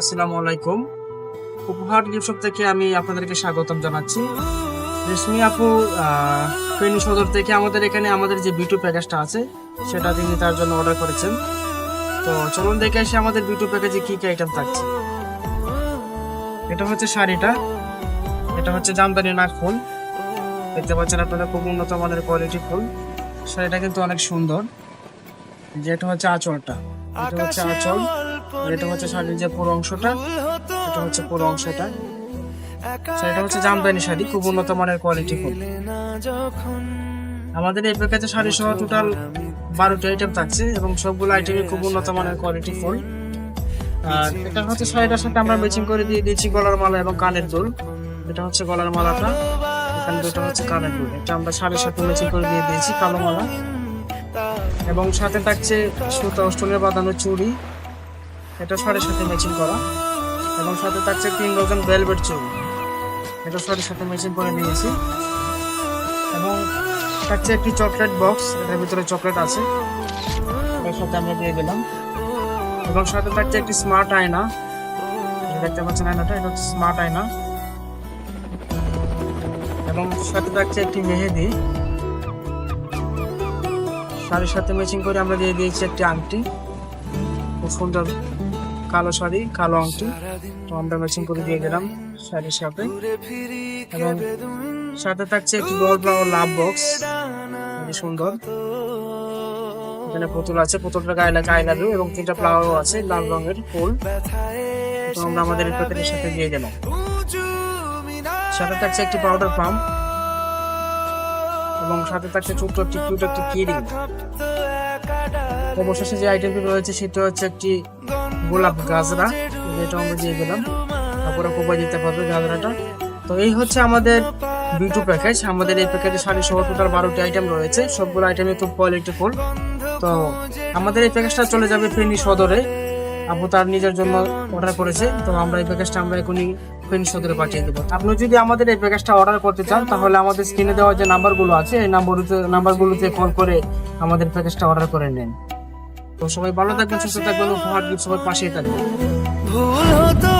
আসসালামু আলাইকুম। উপহার গিফট থেকে আমি আপনাদেরকে স্বাগতম জানাচ্ছি। রেশমি আপু ফেনী সদর থেকে আমাদের এখানে আমাদের যে বিটু প্যাকেজটা আছে সেটা তিনি তার জন্য অর্ডার করেছেন। তো চলুন দেখে আসি আমাদের বিটু প্যাকেজে কি কি আইটেম থাকছে। এটা হচ্ছে শাড়িটা। এটা হচ্ছে জামদানি নাক ফুল। দেখতে পাচ্ছেন আপনারা খুব উন্নত মানের কোয়ালিটি ফুল। শাড়িটা কিন্তু অনেক সুন্দর। যেটা হচ্ছে আঁচলটা। এটা হচ্ছে আঁচল। এটা হচ্ছে শাড়ির যে পুরো অংশটা, এটা হচ্ছে পুরো অংশটা। শাড়িটা হচ্ছে জামদানি শাড়ি, খুব উন্নত মানের কোয়ালিটি ফুল আমাদের এই প্যাকেজে শাড়ি সহ টোটাল বারোটি আইটেম থাকছে এবং সবগুলো আইটেমই খুব উন্নত মানের কোয়ালিটি ফুল আর এটা হচ্ছে শাড়িটার সাথে আমরা ম্যাচিং করে দিয়ে দিয়েছি গলার মালা এবং কানের দুল। এটা হচ্ছে গলার মালাটা, এখানে দুটো হচ্ছে কানের দুল। এটা আমরা শাড়ির সাথে ম্যাচিং করে দিয়ে দিয়েছি কালো মালা। এবং সাথে থাকছে সুতা অষ্টনের বাঁধানো চুড়ি। এটা শাড়ির সাথে ম্যাচিং করা। এবং সাথে থাকছে তিন ডজন ভেলভেট চুড়ি এটা শাড়ির সাথে ম্যাচিং করে নিয়েছি। এবং থাকছে একটি চকলেট বক্স এটার ভিতরে চকলেট আছে। এর সাথে আমরা দিয়ে দিলাম। এবং সাথে থাকছে একটি স্মার্ট আয়না। দেখতে পাচ্ছেন আয়নাটা, এটা হচ্ছে স্মার্ট আয়না। এবং সাথে থাকছে একটি মেহেদি। শাড়ির সাথে ম্যাচিং করে আমরা দিয়ে দিয়েছি একটি আংটি। খুব সুন্দর কালো শাড়ি, কালো আংটি। তো আমরা ম্যাচিং করে দিয়ে দিলাম শাড়ির সাথে এবং সাথে থাকছে একটি গোল ফ্লাওয়ার লাভ বক্স খুবই সুন্দর। এখানে পুতুল আছে। পুতুলটা গায়ে লাগে আই লাভ এবং তিনটা ফ্লাওয়ারও আছে, লাল রঙের ফুল। তো আমরা আমাদের এই সাথে দিয়ে দিলাম সাথে থাকছে একটি পাউডার পাম্প এবং সাথে থাকছে ছোট্ট একটি কিউট একটি কিরিং অবশেষে যে আইটেমটি রয়েছে, সেটা হচ্ছে একটি গোলাপ গাজরা যেটা আমরা দিয়ে দিলাম। তারপরে কোপাই দিতে পারবে গাজরাটা তো এই হচ্ছে আমাদের বিটু প্যাকেজ আমাদের এই প্যাকেজে শাড়ি সহ টোটাল বারোটি আইটেম রয়েছে। সবগুলো আইটেমই খুব কোয়ালিটি ফুল তো আমাদের এই প্যাকেজটা চলে যাবে ফেনী সদরে। আপু তার নিজের জন্য অর্ডার করেছে। তো আমরা এই প্যাকেজটা আমরা এখনই ফেনী সদরে পাঠিয়ে দেবো। আপনি যদি আমাদের এই প্যাকেজটা অর্ডার করতে চান, তাহলে আমাদের স্ক্রিনে দেওয়া যে নাম্বারগুলো আছে, এই নাম্বারগুলোতে নাম্বারগুলোতে কল করে আমাদের প্যাকেজটা অর্ডার করে নেন। তো সবাই ভালো থাকবেন সুস্থ থাকবেন উপহার সবার পাশেই থাকবেন। ভুল হতো